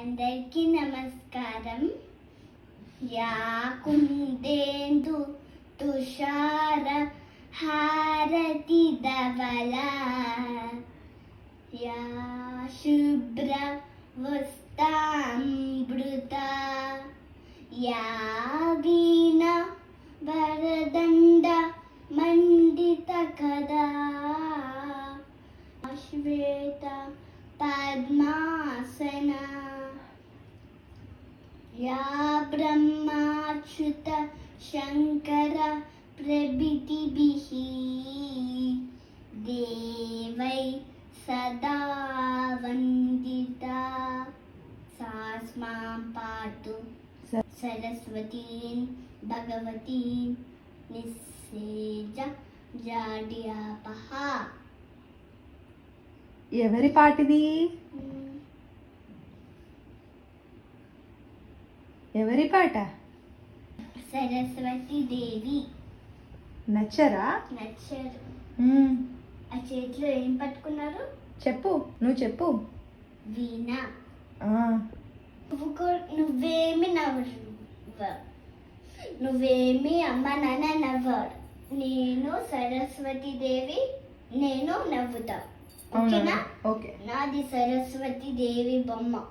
అందరికీ నమస్కారం. యాకుందేందు తుషార హారతి ధవల యా శుభ్ర వస్తామృత. యా వీణ వరదండ మండిత కదా. శ్వేత పద్మాసనా. యా బ్రహ్మాచ్యుత శంకర ప్రభృతిభిः దేవై సదా వందితా సాస్మాం పాతు స- సరస్వతీం భగవతీం నిస్సేజ జాడ్యాపహ ఎవరి పాటిది? ఎవరి పాట? సరస్వతి దేవి. నచ్చరా? నచ్చారు. మ్మ్. ఆ చేతిలో ఏం పట్టుకున్నారు? చెప్పు నువ్వు చెప్పు. వీణ. ఆ, నువ్వు కూ- నువ్వేమి నవ్వరు నువ్వేమి అమ్మ నాన్న నవ్వరు నేను సరస్వతి దేవి నేను నవ్వుతా అవునా ఓకేనా? ఓకే. నాది సరస్వతి దేవి బొమ్మ.